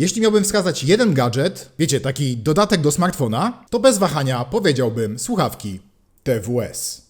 Jeśli miałbym wskazać jeden gadżet, wiecie, taki dodatek do smartfona, to bez wahania powiedziałbym słuchawki TWS.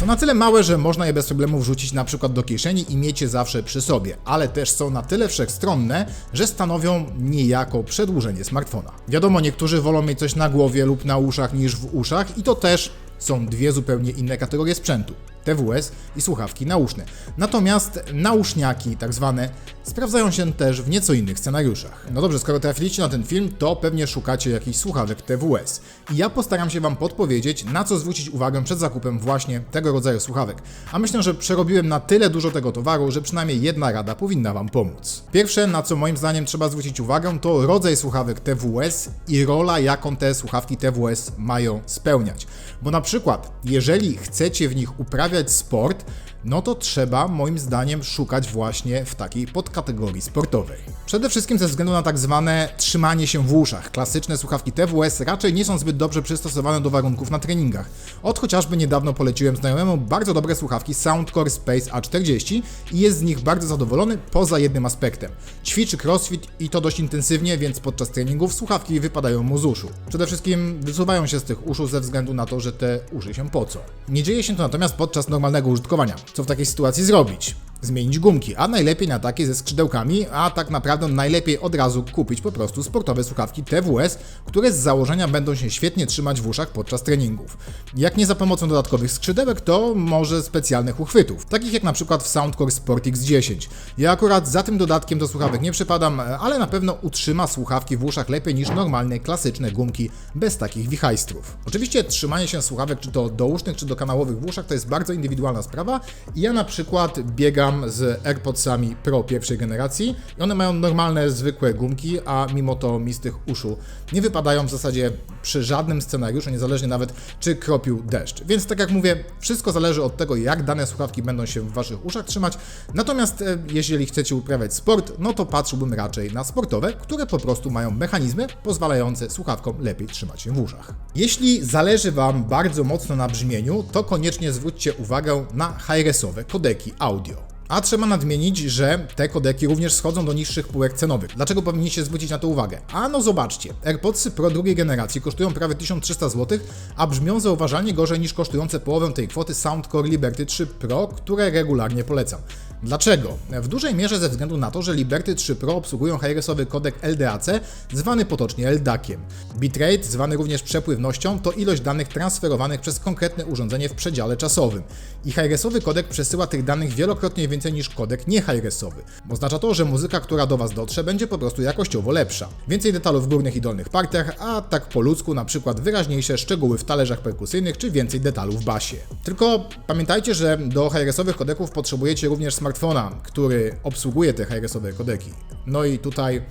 Są na tyle małe, że można je bez problemu wrzucić na przykład do kieszeni i mieć je zawsze przy sobie, ale też są na tyle wszechstronne, że stanowią niejako przedłużenie smartfona. Wiadomo, niektórzy wolą mieć coś na głowie lub na uszach niż w uszach i to też są dwie zupełnie inne kategorie sprzętu. TWS i słuchawki nauszne. Natomiast nauszniaki, tak zwane, sprawdzają się też w nieco innych scenariuszach. No dobrze, skoro trafiliście na ten film, to pewnie szukacie jakichś słuchawek TWS. I ja postaram się Wam podpowiedzieć, na co zwrócić uwagę przed zakupem właśnie tego rodzaju słuchawek. A myślę, że przerobiłem na tyle dużo tego towaru, że przynajmniej jedna rada powinna Wam pomóc. Pierwsze, na co moim zdaniem trzeba zwrócić uwagę, to rodzaj słuchawek TWS i rola, jaką te słuchawki TWS mają spełniać. Bo na przykład, jeżeli chcecie w nich uprawiać sport, no to trzeba moim zdaniem szukać właśnie w takiej podkategorii sportowej. Przede wszystkim ze względu na tak zwane trzymanie się w uszach. Klasyczne słuchawki TWS raczej nie są zbyt dobrze przystosowane do warunków na treningach. Od chociażby niedawno poleciłem znajomemu bardzo dobre słuchawki Soundcore Space A40 i jest z nich bardzo zadowolony poza jednym aspektem. Ćwiczy crossfit i to dość intensywnie, więc podczas treningów słuchawki wypadają mu z uszu. Przede wszystkim wysuwają się z tych uszu ze względu na to, że te uszy się pocą. Nie dzieje się to natomiast podczas normalnego użytkowania. Co w takiej sytuacji zrobić? Zmienić gumki, a najlepiej na takie ze skrzydełkami, a tak naprawdę najlepiej od razu kupić po prostu sportowe słuchawki TWS, które z założenia będą się świetnie trzymać w uszach podczas treningów. Jak nie za pomocą dodatkowych skrzydełek, to może specjalnych uchwytów, takich jak na przykład w Soundcore Sport X10. Ja akurat za tym dodatkiem do słuchawek nie przypadam, ale na pewno utrzyma słuchawki w uszach lepiej niż normalne, klasyczne gumki bez takich wichajstrów. Oczywiście trzymanie się słuchawek, czy to dousznych, czy dokanałowych w uszach, to jest bardzo indywidualna sprawa i ja na przykład biegam z AirPodsami Pro pierwszej generacji i one mają normalne, zwykłe gumki, a mimo to mi z tych uszu nie wypadają w zasadzie przy żadnym scenariuszu, niezależnie nawet czy kropił deszcz. Więc tak jak mówię, wszystko zależy od tego, jak dane słuchawki będą się w Waszych uszach trzymać. Natomiast e, jeżeli chcecie uprawiać sport, no to patrzyłbym raczej na sportowe, które po prostu mają mechanizmy pozwalające słuchawkom lepiej trzymać się w uszach. Jeśli zależy Wam bardzo mocno na brzmieniu, to koniecznie zwróćcie uwagę na hi-resowe kodeki audio. A trzeba nadmienić, że te kodeki również schodzą do niższych półek cenowych. Dlaczego powinniście zwrócić na to uwagę? A no zobaczcie, AirPodsy Pro drugiej generacji kosztują prawie 1300 zł, a brzmią zauważalnie gorzej niż kosztujące połowę tej kwoty Soundcore Liberty 3 Pro, które regularnie polecam. Dlaczego? W dużej mierze ze względu na to, że Liberty 3 Pro obsługują hi-resowy kodek LDAC, zwany potocznie LDAC-iem. Bitrate, zwany również przepływnością, to ilość danych transferowanych przez konkretne urządzenie w przedziale czasowym. I hi-resowy kodek przesyła tych danych wielokrotnie więcej niż kodek nie hi-resowy. Oznacza to, że muzyka, która do Was dotrze, będzie po prostu jakościowo lepsza. Więcej detalów w górnych i dolnych partiach, a tak po ludzku na przykład wyraźniejsze szczegóły w talerzach perkusyjnych, czy więcej detalów w basie. Tylko pamiętajcie, że do hi-resowych kodeków potrzebujecie również smart smartfona, który obsługuje te hi-resowe kodeki. No i tutaj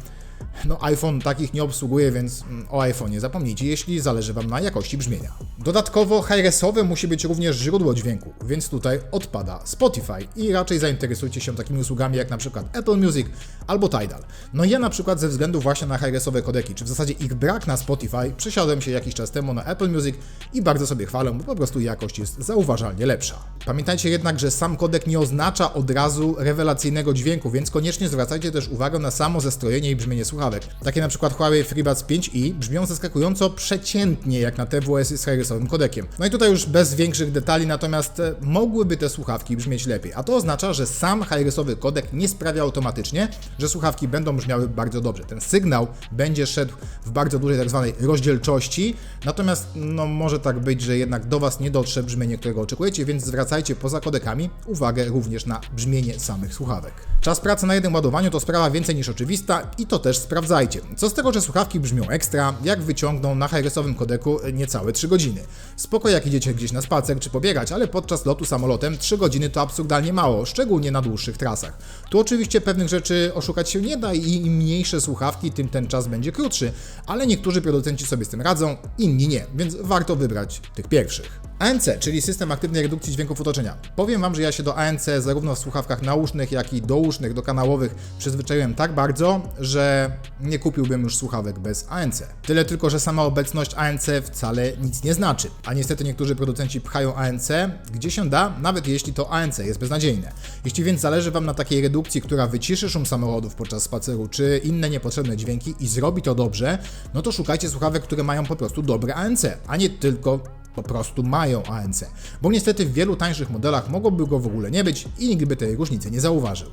no iPhone takich nie obsługuje, więc mm, o iPhone nie zapomnijcie, jeśli zależy Wam na jakości brzmienia. Dodatkowo hi-resowe musi być również źródło dźwięku, więc tutaj odpada Spotify i raczej zainteresujcie się takimi usługami jak na przykład Apple Music albo Tidal. No ja na przykład ze względu właśnie na hi-resowe kodeki, czy w zasadzie ich brak na Spotify, przesiadłem się jakiś czas temu na Apple Music i bardzo sobie chwalę, bo po prostu jakość jest zauważalnie lepsza. Pamiętajcie jednak, że sam kodek nie oznacza od razu rewelacyjnego dźwięku, więc koniecznie zwracajcie też uwagę na samo zestrojenie i brzmienie słuchawek. Takie na przykład Huawei FreeBuds 5i brzmią zaskakująco przeciętnie jak na TWS z hi-resowym kodekiem. No i tutaj już bez większych detali, natomiast e, mogłyby te słuchawki brzmieć lepiej, a to oznacza, że sam hi-resowy kodek nie sprawia automatycznie, że słuchawki będą brzmiały bardzo dobrze. Ten sygnał będzie szedł w bardzo dużej tak zwanej rozdzielczości, natomiast no może tak być, że jednak do Was nie dotrze brzmienie, którego oczekujecie, więc zwracajcie poza kodekami uwagę również na brzmienie samych słuchawek. Czas pracy na jednym ładowaniu to sprawa więcej niż oczywista i to też sprawdzajcie. Co z tego, że słuchawki brzmią ekstra, jak wyciągną na hi-resowym kodeku niecałe 3 godziny. Spoko jak idziecie gdzieś na spacer czy pobiegać, ale podczas lotu samolotem 3 godziny to absurdalnie mało, szczególnie na dłuższych trasach. Tu oczywiście pewnych rzeczy oszukać się nie da i im mniejsze słuchawki, tym ten czas będzie krótszy, ale niektórzy producenci sobie z tym radzą, inni nie, więc warto wybrać tych pierwszych. ANC, czyli system aktywnej redukcji dźwięków otoczenia. Powiem Wam, że ja się do ANC zarówno w słuchawkach nausznych, jak i dousznych, dokanałowych przyzwyczaiłem tak bardzo, że nie kupiłbym już słuchawek bez ANC. Tyle tylko, że sama obecność ANC wcale nic nie znaczy. A niestety niektórzy producenci pchają ANC, gdzie się da, nawet jeśli to ANC jest beznadziejne. Jeśli więc zależy Wam na takiej redukcji, która wyciszy szum samochodów podczas spaceru, czy inne niepotrzebne dźwięki i zrobi to dobrze, no to szukajcie słuchawek, które mają po prostu dobre ANC, a nie tylko po prostu mają ANC. Bo niestety w wielu tańszych modelach mogłoby go w ogóle nie być i nikt by tej różnicy nie zauważył.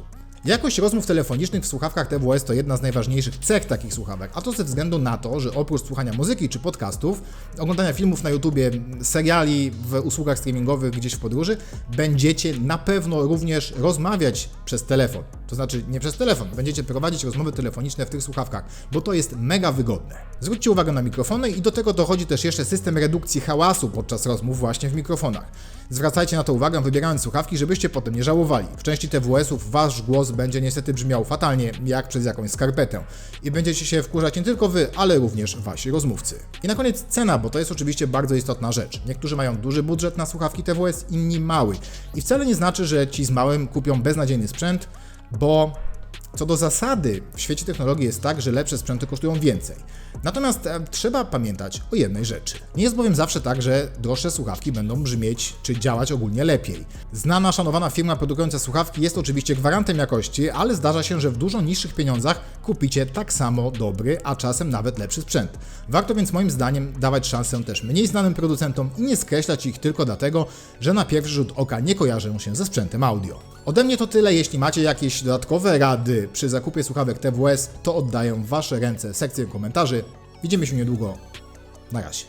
Jakość rozmów telefonicznych w słuchawkach TWS to jedna z najważniejszych cech takich słuchawek, a to ze względu na to, że oprócz słuchania muzyki czy podcastów, oglądania filmów na YouTubie, seriali w usługach streamingowych gdzieś w podróży, będziecie na pewno również rozmawiać przez telefon. To znaczy nie przez telefon, będziecie prowadzić rozmowy telefoniczne w tych słuchawkach, bo to jest mega wygodne. Zwróćcie uwagę na mikrofony i do tego dochodzi też jeszcze system redukcji hałasu podczas rozmów właśnie w mikrofonach. Zwracajcie na to uwagę wybierając słuchawki, żebyście potem nie żałowali. W części TWS-ów wasz głos będzie niestety brzmiał fatalnie, jak przez jakąś skarpetę. I będziecie się wkurzać nie tylko wy, ale również wasi rozmówcy. I na koniec cena, bo to jest oczywiście bardzo istotna rzecz. Niektórzy mają duży budżet na słuchawki TWS, inni mały. I wcale nie znaczy, że ci z małym kupią beznadziejny sprzęt, bo co do zasady, w świecie technologii jest tak, że lepsze sprzęty kosztują więcej. Natomiast e, trzeba pamiętać o jednej rzeczy. Nie jest bowiem zawsze tak, że droższe słuchawki będą brzmieć czy działać ogólnie lepiej. Znana, szanowana firma produkująca słuchawki jest oczywiście gwarantem jakości, ale zdarza się, że w dużo niższych pieniądzach kupicie tak samo dobry, a czasem nawet lepszy sprzęt. Warto więc moim zdaniem dawać szansę też mniej znanym producentom i nie skreślać ich tylko dlatego, że na pierwszy rzut oka nie kojarzą się ze sprzętem audio. Ode mnie to tyle. Jeśli macie jakieś dodatkowe rady przy zakupie słuchawek TWS, to oddaję w Wasze ręce sekcję komentarzy. Widzimy się niedługo. Na razie.